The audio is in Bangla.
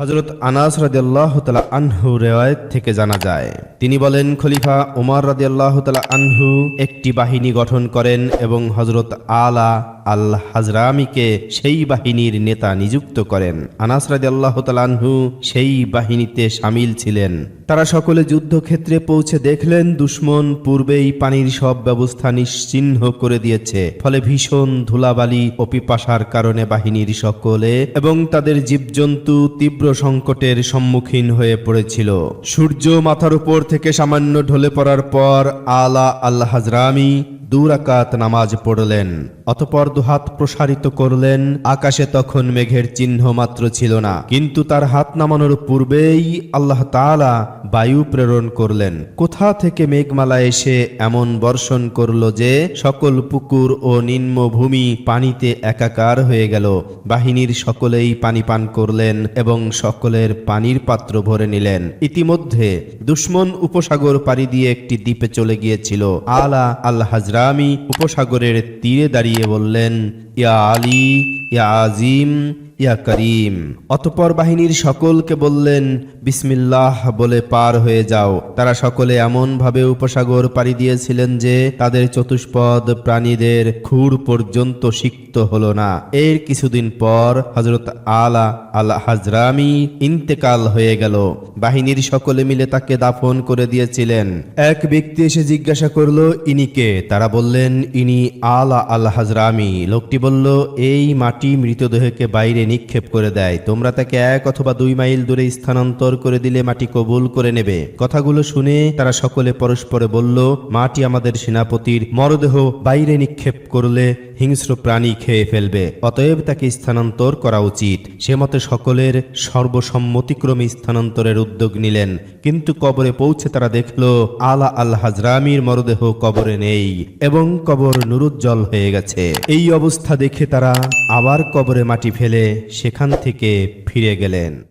হজরত আনাস রাজিয়াল্লাহ তালা আনহু রেওয়ায়ত থেকে জানা যায়, তিনি বলেন, খলিফা উমার রাজিয়াল্লাহ তালা আনহু একটি বাহিনী গঠন করেন এবং হজরত আলা আল হাজরামিকে সেই বাহিনীর নেতা নিযুক্ত করেন। আনাস রাদিয়াল্লাহ তালা আনহু সেই বাহিনীতে সামিল ছিলেন। তারা সকলে যুদ্ধক্ষেত্রে পৌঁছে দেখলেন, দুশ্মন পূর্বেই পানির সব ব্যবস্থা নিশ্চিহ্ন করে দিয়েছে। ফলে ভীষণ ধুলাবালি ও পিপাসার কারণে বাহিনীর সকলে এবং তাদের জীবজন্তু তীব্র সংকটের সম্মুখীন হয়ে পড়েছিল। সূর্য মাথার উপর থেকে সামান্য ঢলে পড়ার পর আলা আল হাজরামি দুরাকাত নামাজ পড়লেন, অতপর দুহাত প্রসারিত করলেন, আকাশে তখন মেঘের চিহ্ন মাত্র ছিল না। কিন্তু তার হাত নামানোর পূর্বেই আল্লাহ তাআলা বায়ু প্রেরণ করলেন। কোথা থেকে মেঘমালা এসে এমন বর্ষণ করল যে সকল পুকুর ও নিম্ন ভূমি পানিতে একাকার হয়ে গেল। বাহিনীর সকলেই পানি পান করলেন এবং সকলের পানির পাত্র ভরে নিলেন। ইতিমধ্যে দুশ্মন উপসাগর পাড়ি দিয়ে একটি দ্বীপে চলে গিয়েছিল। আলা আল হাজরামি উপসাগরের তীরে দাঁড়িয়ে বললেন ইয়া আলী ইয়া আজিম ইয়া করিম। অতপর বাহিনীর সকলকে বললেন, বিসমিল্লাহ বলে পার হয়ে যাও। তারা সকলে এমনভাবে উপসাগর পাড়ি দিয়েছিলেন যে তাদের চতুষ্পদ প্রাণীদের খুর পর্যন্ত সিক্ত হলো না। এর কিছুদিন পর হজরত আলা আল হাজরামি ইন্তেকাল হয়ে গেল। বাহিনীর সকলে মিলে তাকে দাফন করে দিয়েছিলেন। এক ব্যক্তি এসে জিজ্ঞাসা করল ইনিকে তারা বললেন, ইনি আলা আল হাজরামি লোকটি বলল, এই মাটি মৃতদেহকে বাইরে নিক্ষেপ করে দেয়। তোমরা তাকে এক অথবা দুই মাইল দূরে স্থানান্তর করে দিলে মাটি কবুল করে নেবে। কথাগুলো শুনে তারা সকলে পরস্পরে বলল, মাটি আমাদের সেনাপতির মরদেহ বাইরে নিক্ষেপ করলে হিংস্র প্রাণী খেয়ে ফেলবে। অতএব তাকে স্থানান্তর করা উচিত। সে মতে সকলের সর্বসম্মতিক্রমে স্থানান্তরের উদ্যোগ নিলেন। কিন্তু কবরে পৌঁছে তারা দেখল, আলা আল হাজরামির মরদেহ কবরে নেই এবং কবর নুরুজ্জ্বল হয়ে গেছে। এই অবস্থা দেখে তারা আবার কবরে মাটি ফেলে সেখান থেকে ফিরে গেলেন।